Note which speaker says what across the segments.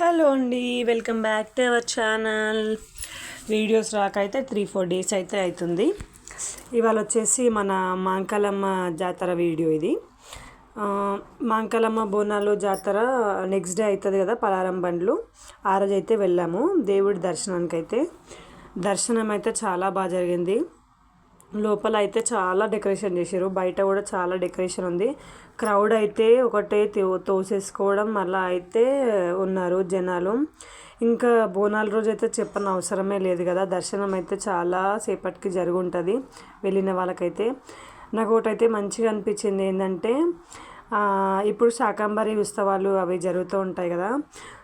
Speaker 1: Hello అండి welcome back to our channel. Videos రాకైతే three four days అయితే అవుతుంది ఇవాళ వచ్చేసి మన మాంకాలమ్మ జాతర వీడియో ఇది. మాంకాలమ్మ బోనాలు జాతర నెక్స్ట్ డే అవుతుంది కదా పలారం బండ్లు ఆ రోజు అయితే వెళ్ళాము దేవుడి దర్శనానికి అయితే దర్శనం అయితే చాలా బాగా జరిగింది. లోపల అయితే చాలా డెకరేషన్ చేశారు. బయట కూడా చాలా డెకరేషన్ ఉంది. క్రౌడ్ అయితే ఒకటే తో- తోసేసుకోవడం అలా అయితే ఉన్నారు జనాలు. ఇంకా బోనాల రోజు అయితే చెప్పని అవసరమే లేదు కదా. దర్శనం అయితే చాలా సేపటికి జరుగుంటుంది వెళ్ళిన వాళ్ళకైతే. నాకు ఒకటైతే మంచిగా అనిపించింది ఏంటంటే ఇప్పుడు శాకంబరి ఉత్సవాలు అవి జరుగుతూ ఉంటాయి కదా.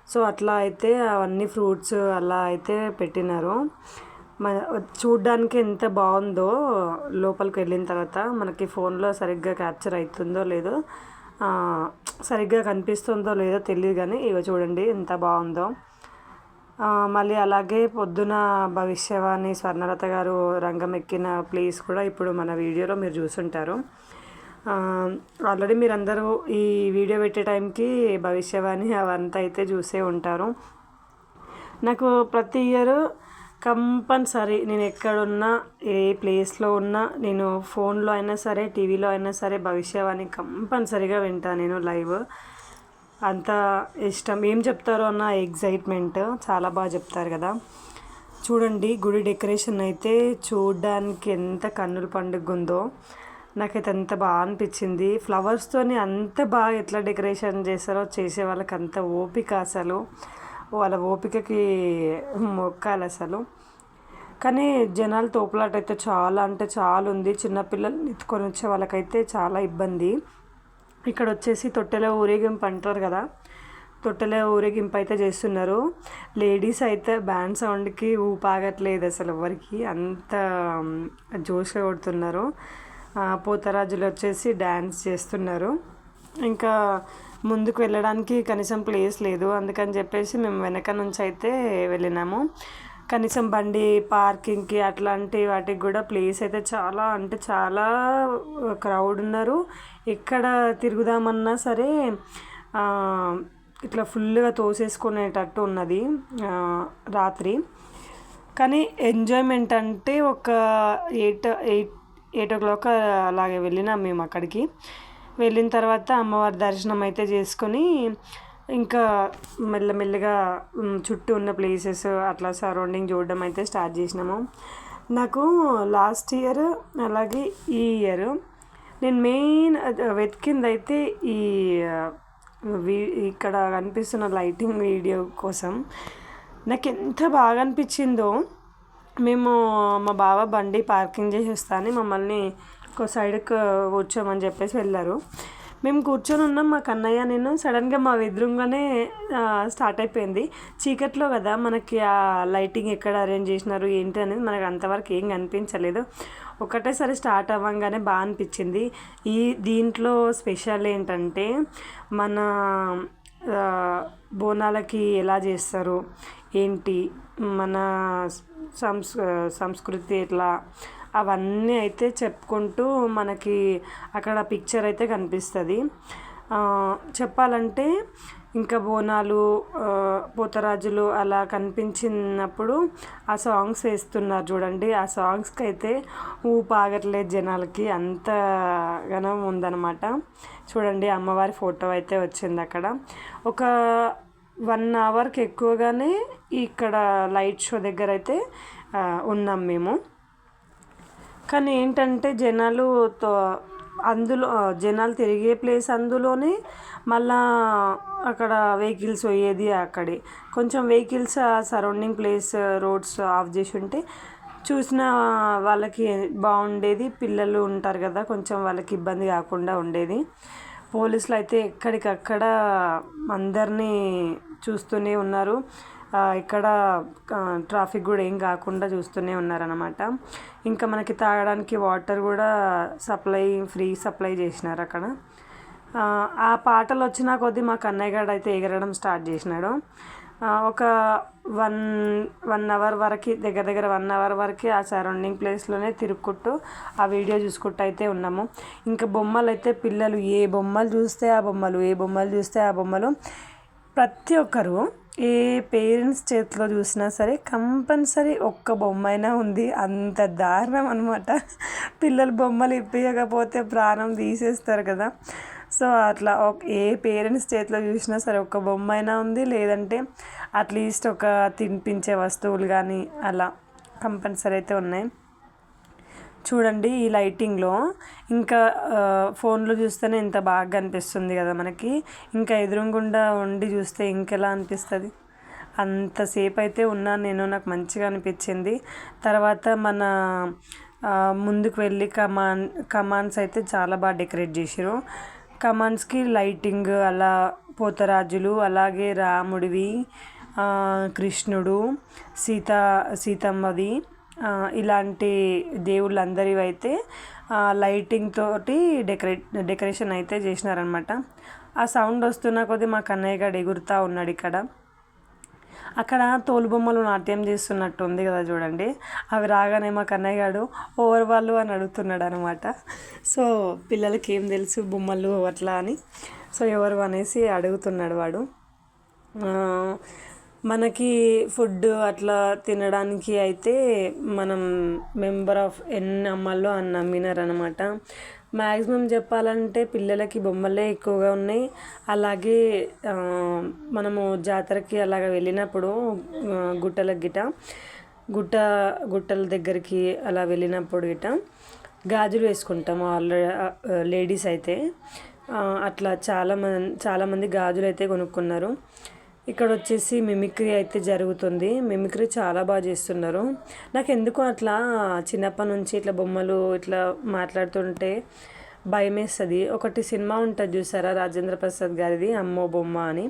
Speaker 1: సో అట్లా అయితే అవన్నీ ఫ్రూట్స్ అలా అయితే పెట్టినారు. మన చూడ్డానికి ఎంత బాగుందో లోపలికి వెళ్ళిన తర్వాత మనకి ఫోన్లో సరిగ్గా క్యాప్చర్ అవుతుందో లేదో సరిగ్గా కనిపిస్తుందో లేదో తెలియదు కానీ ఇవి చూడండి ఎంత బాగుందో. మళ్ళీ అలాగే పొద్దున భవిష్యవాణి స్వర్ణలత గారు రంగం ఎక్కిన ప్లేస్ కూడా ఇప్పుడు మన వీడియోలో మీరు చూసుంటారు. ఆల్రెడీ మీరందరూ ఈ వీడియో పెట్టే టైంకి భవిష్యవాణి అవంతా అయితే చూసే ఉంటారు. నాకు ప్రతి ఇయర్ కంపల్సరీ నేను ఎక్కడున్నా ఏ ప్లేస్లో ఉన్నా నేను ఫోన్లో అయినా సరే టీవీలో అయినా సరే భవిష్యవాణి కంపల్సరీగా వింటాను నేను లైవ్. అంత ఇష్టం. ఏం చెప్తారో అన్న ఎగ్జైట్మెంట్ చాలా బాగా చెప్తారు కదా. చూడండి గుడి డెకరేషన్ అయితే చూడడానికి ఎంత కన్నుల పండుగ ఉందో నాకైతే అంత బాగా అనిపించింది. ఫ్లవర్స్తోని అంత బాగా ఎట్లా డెకరేషన్ చేస్తారో చేసే వాళ్ళకి అంత ఓపిక అసలు. వాళ్ళ ఓపికకి మొక్కాలి అసలు. కానీ జనాలు తోపులాట అయితే చాలా అంటే చాలా ఉంది చిన్నపిల్లలు ఎత్తుకొని వచ్చే వాళ్ళకైతే చాలా ఇబ్బంది. ఇక్కడ వచ్చేసి తొట్టెలో ఊరేగింపు అంటారు కదా. తొట్టెలో ఊరేగింపు అయితే చేస్తున్నారు. లేడీస్ అయితే బ్యాండ్ సౌండ్కి ఊపాగట్లేదు అసలు ఎవరికి అంత జోష్గా కొడుతున్నారు. పోతరాజులు వచ్చేసి డ్యాన్స్ చేస్తున్నారు. ఇంకా ముందుకు వెళ్ళడానికి కనీసం ప్లేస్ లేదు. అందుకని చెప్పేసి మేము వెనక నుంచి అయితే వెళ్ళినాము. కనీసం బండి పార్కింగ్కి అట్లాంటి వాటికి కూడా ప్లేస్ అయితే చాలా అంటే చాలా క్రౌడ్ ఉన్నారు. ఎక్కడ తిరుగుదామన్నా సరే ఇట్లా ఫుల్గా తోసేసుకునేటట్టు ఉన్నది రాత్రి. కానీ ఎంజాయ్మెంట్ అంటే ఒక eight eight eight o'clock అలాగే వెళ్ళినాం మేము అక్కడికి. వెళ్ళిన తర్వాత అమ్మవారి దర్శనం అయితే చేసుకొని ఇంకా మెల్లమెల్లగా చుట్టూ ఉన్న ప్లేసెస్ అట్లా సరౌండింగ్ చూడడం అయితే స్టార్ట్ చేసినాము. నాకు లాస్ట్ ఇయర్ అలాగే ఈ ఇయర్ నేను మెయిన్ వెతికింది అయితే ఈ వీ- ఇక్కడ కనిపిస్తున్న లైటింగ్ వీడియో కోసం నాకు ఎంత బాగా అనిపించిందో మేము మా బావ బండి పార్కింగ్ చేసేస్తాను మమ్మల్ని సైడ్కి కూర్చోమని చెప్పేసి వెళ్ళారు. మేము కూర్చొని ఉన్నాం మా కన్నయ్య నేను. సడన్గా మా ఎదురుగానే స్టార్ట్ అయిపోయింది. చీకట్లో కదా మనకి ఆ లైటింగ్ ఎక్కడ అరేంజ్ చేసినారు ఏంటి అనేది మనకు అంతవరకు ఏం కనిపించలేదు. ఒకటేసారి స్టార్ట్ అవ్వంగానే బాగా అనిపించింది. ఈ దీంట్లో స్పెషల్ ఏంటంటే మన బోనాలకి ఎలా చేస్తారు ఏంటి మన సంస్ సంస్కృతి ఎట్లా అవన్నీ అయితే చెప్పుకుంటూ మనకి అక్కడ పిక్చర్ అయితే కనిపిస్తుంది. చెప్పాలంటే ఇంకా బోనాలు పోతరాజులు అలా కనిపించినప్పుడు ఆ సాంగ్స్ వేస్తున్నారు చూడండి. ఆ సాంగ్స్కి అయితే ఊపాగట్లేదు జనాలకి. అంత ఘనం ఉందన్నమాట. చూడండి అమ్మవారి ఫోటో అయితే వచ్చింది అక్కడ. ఒక వన్ అవర్కి ఎక్కువగానే ఇక్కడ లైట్ షో దగ్గర అయితే ఉన్నాం మేము. కానీ ఏంటంటే జనాలు తో అందులో జనాలు తిరిగే ప్లేస్ అందులోనే మళ్ళా అక్కడ వెహికల్స్ పోయేది అక్కడే. కొంచెం vehicles surrounding place roads off చేసి ఉంటే చూసిన వాళ్ళకి బాగుండేది. పిల్లలు ఉంటారు కదా కొంచెం వాళ్ళకి ఇబ్బంది కాకుండా ఉండేది. పోలీసులు అయితే ఎక్కడికక్కడ అందరినీ చూస్తూనే ఉన్నారు. ఇక్కడ ట్రాఫిక్ కూడా ఏం కాకుండా చూస్తూనే ఉన్నారనమాట ఇంకా మనకి తాగడానికి వాటర్ కూడా సప్లై ఫ్రీ సప్లై చేసినారు అక్కడ. ఆ, పాటలు వచ్చిన కొద్దీ మా కన్నయ్య గారు అయితే ఎగరడం స్టార్ట్ చేసినాడు. ఒక వన్ వన్ అవర్ వరకు దగ్గర దగ్గర వన్ అవర్ వరకు ఆ సరౌండింగ్ ప్లేస్లోనే తిరుక్కుంటూ ఆ వీడియో చూసుకుంటూ అయితే ఉన్నాము. ఇంకా బొమ్మలు అయితే పిల్లలు ఏ బొమ్మలు చూస్తే ఆ బొమ్మలు ఏ బొమ్మలు చూస్తే ఆ బొమ్మలు ప్రతి ఒక్కరు ఏ పేరెంట్స్ చేతిలో చూసినా సరే కంపల్సరీ ఒక్క బొమ్మ అయినా ఉంది. అంత దారుణం అనమాట పిల్లలు బొమ్మలు ఇప్పించకపోతే ప్రాణం తీసేస్తారు కదా. సో అట్లా ఏ పేరెంట్స్ చేతిలో చూసినా సరే ఒక బొమ్మ అయినా ఉంది. లేదంటే అట్లీస్ట్ ఒక తినిపించే వస్తువులు కానీ అలా కంపల్సరీ అయితే ఉన్నాయి. చూడండి ఈ లైటింగ్లో. ఇంకా ఫోన్లో చూస్తేనే ఇంత బాగా అనిపిస్తుంది కదా మనకి. ఇంకా ఎదురుగుండా ఉండి చూస్తే ఇంకెలా అనిపిస్తుంది? అంతసేపు అయితే ఉన్నాను నేను నాకు మంచిగా అనిపించింది. తర్వాత మన ముందుకు వెళ్ళి కమాన్ కమాన్స్ అయితే చాలా బాగా డెకరేట్ చేసారు కమాన్స్కి లైటింగ్ అలా పోతరాజులు అలాగే రాముడివి కృష్ణుడు సీత సీతమ్మది ఇలాంటి దేవుళ్ళందరివి అయితే లైటింగ్ తోటి డెకరేట్ డెకరేషన్ అయితే చేసినారనమాట ఆ సౌండ్ వస్తున్న కొద్దీ మా కన్నయ్య గడు ఎగురుతూ ఉన్నాడు ఇక్కడ. అక్కడ తోలుబొమ్మలు నాట్యం చేస్తున్నట్టు ఉంది కదా చూడండి. అవి రాగానే మా కన్నయ్య గారు ఓవర్ వాళ్ళు అని అడుగుతున్నాడు అనమాట సో పిల్లలకి ఏం తెలుసు బొమ్మలు అట్లా అని. సో ఎవరు అనేసి అడుగుతున్నాడు వాడు. మనకి ఫుడ్ అట్లా తినడానికి అయితే మనం మెంబర్ ఆఫ్ ఎన్ని అమ్మాలో అన్న అమ్మినారు అనమాట మ్యాక్సిమం చెప్పాలంటే పిల్లలకి బొమ్మలే ఎక్కువగా ఉన్నాయి. అలాగే మనము జాతరకి అలాగ వెళ్ళినప్పుడు గుట్టల గిట గుట్ట గుట్టల దగ్గరికి అలా వెళ్ళినప్పుడు గిట గాజులు వేసుకుంటాము ఆల్రెడీ లేడీస్ అయితే. అట్లా చాలా మంది చాలామంది గాజులు అయితే కొనుక్కున్నారు. ఇక్కడ వచ్చేసి మిమిక్రీ అయితే జరుగుతుంది. మిమిక్రీ చాలా బాగా చేస్తున్నారు. నాకు ఎందుకు అట్లా చిన్నప్పటి నుంచి ఇట్లా బొమ్మలు ఇట్లా మాట్లాడుతుంటే భయం వేస్తుంది ఒకటి సినిమా ఉంటుంది చూసారా? రాజేంద్ర ప్రసాద్ గారిది అమ్మో బొమ్మ అని.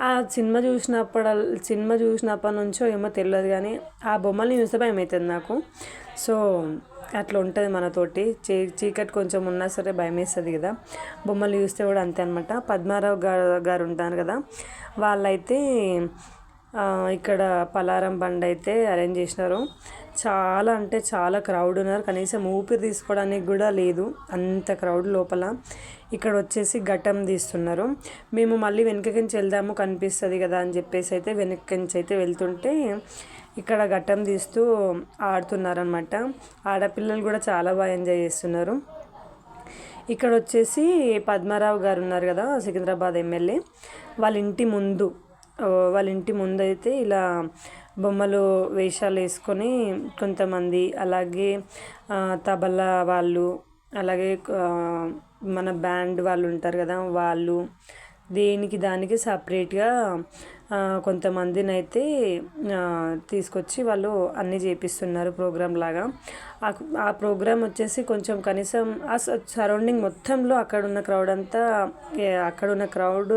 Speaker 1: ఆ సినిమా చూసినప్పుడు సినిమా చూసినప్పటి నుంచో ఏమో తెలియదు కానీ ఆ బొమ్మల్ని చూస్తే భయం అవుతుంది నాకు. సో అట్లా ఉంటుంది మనతోటి. చీ చీకటి కొంచెం ఉన్నా సరే భయం వేస్తుంది కదా. బొమ్మలు చూస్తే కూడా అంతే అనమాట పద్మారావు గారు గారు ఉంటారు కదా. వాళ్ళైతే ఇక్కడ పలారం బండి అయితే అరేంజ్ చేసినారు. చాలా అంటే చాలా క్రౌడ్ ఉన్నారు. కనీసం ఊపిరి తీసుకోవడానికి కూడా లేదు. అంత క్రౌడ్ లోపల. ఇక్కడ వచ్చేసి ఘటం తీస్తున్నారు. మేము మళ్ళీ వెనకకించి వెళ్దాము కనిపిస్తుంది కదా అని చెప్పేసి అయితే వెనక్కించి అయితే వెళ్తుంటే ఇక్కడ ఘట్టం తీస్తూ ఆడుతున్నారనమాట ఆడపిల్లలు కూడా చాలా బాగా ఎంజాయ్ చేస్తున్నారు. ఇక్కడ వచ్చేసి పద్మారావు గారు ఉన్నారు కదా సికింద్రాబాద్ ఎమ్మెల్యే. వాళ్ళ ఇంటి ముందు వాళ్ళ ఇంటి ముందైతే ఇలా బొమ్మలు వేషాలు వేసుకొని కొంతమంది అలాగే తబలా వాళ్ళు అలాగే మన బ్యాండ్ వాళ్ళు ఉంటారు కదా వాళ్ళు దేనికి దానికి సపరేట్గా కొంతమందిని అయితే తీసుకొచ్చి వాళ్ళు అన్నీ చేపిస్తున్నారు ప్రోగ్రామ్ లాగా. ఆ ప్రోగ్రామ్ వచ్చేసి కొంచెం కనీసం ఆ సరౌండింగ్ మొత్తంలో అక్కడ ఉన్న క్రౌడ్ అంతా అక్కడ ఉన్న క్రౌడ్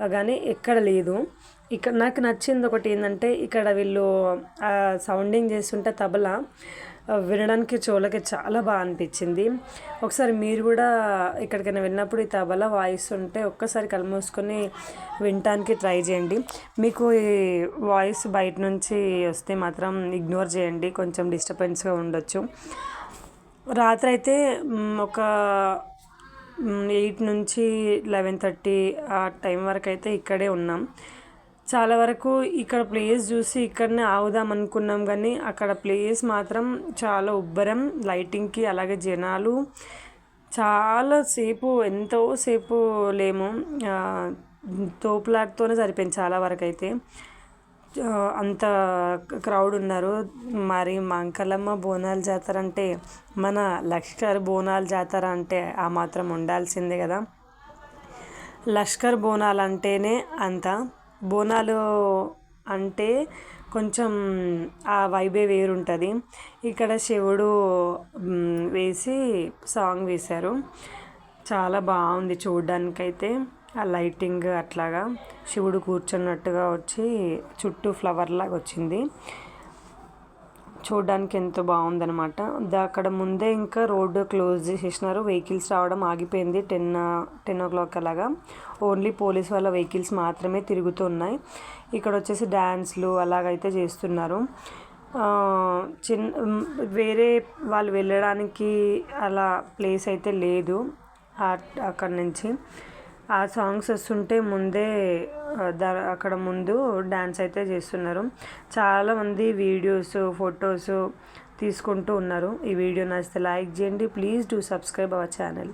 Speaker 1: కానీ ఎక్కడ లేదు. ఇక్కడ నాకు నచ్చింది ఒకటి ఏంటంటే ఇక్కడ వీళ్ళు సౌండింగ్ చేస్తుంటే తబలా వినడానికి చెవులకి చాలా బాగా అనిపించింది. ఒకసారి మీరు కూడా ఎక్కడికైనా వెళ్ళినప్పుడు ఈ తబలా వాయిస్ ఉంటే ఒక్కసారి కళ్ళు వినటానికి ట్రై చేయండి. మీకు ఈ వాయిస్ బయట నుంచి వస్తే మాత్రం ఇగ్నోర్ చేయండి. కొంచెం డిస్టర్బెన్స్గా ఉండొచ్చు. రాత్రి అయితే ఒక ఎయిట్ నుంచి లెవెన్ థర్టీ ఆ టైం వరకు అయితే ఇక్కడే ఉన్నాం. చాలా వరకు ఇక్కడ ప్లేస్ చూసి ఇక్కడనే ఆగుదాం అనుకున్నాం కానీ అక్కడ ప్లేస్ మాత్రం చాలా ఉబ్బరం లైటింగ్కి అలాగే జనాలు చాలా సేపు ఎంతో సేపు లేము. తోపులాటతోనే సరిపోయింది చాలా వరకు అయితే. అంత క్రౌడ్ ఉన్నారు. మరి మంకలమ్మ బోనాల జాతర అంటే మన లష్కర్ బోనాల జాతర అంటే ఆ మాత్రం ఉండాల్సిందే కదా. లష్కర్ బోనాలు అంటేనే అంత. బోనాలు అంటే కొంచెం ఆ వైబే వేరుంటుంది. ఇక్కడ శివుడు వేసి సాంగ్ వేశారు. చాలా బాగుంది చూడ్డానికైతే. ఆ లైటింగ్ అట్లాగా శివుడు కూర్చున్నట్టుగా వచ్చి చుట్టూ ఫ్లవర్ లాగా వచ్చింది. చూడడానికి ఎంతో బాగుందనమాట అక్కడ ముందే ఇంకా రోడ్డు క్లోజ్ చేసేసినారు. వెహికల్స్ రావడం ఆగిపోయింది. టెన్ టెన్ ఓ క్లాక్ అలాగా. ఓన్లీ పోలీస్ వాళ్ళ వెహికల్స్ మాత్రమే తిరుగుతున్నాయి ఇక్కడ వచ్చేసి డ్యాన్స్లు అలాగైతే చేస్తున్నారు. చిన్న వేరే వాళ్ళు వెళ్ళడానికి అలా ప్లేస్ అయితే లేదు. అక్కడి నుంచి. ఆ సాంగ్స్ వస్తుంటే ముందే దా అక్కడ ముందు డ్యాన్స్ అయితే చేస్తున్నారు. చాలామంది వీడియోస్ ఫొటోస్ తీసుకుంటూ ఉన్నారు. ఈ వీడియో నచ్చితే లైక్ చేయండి. Please do subscribe our channel.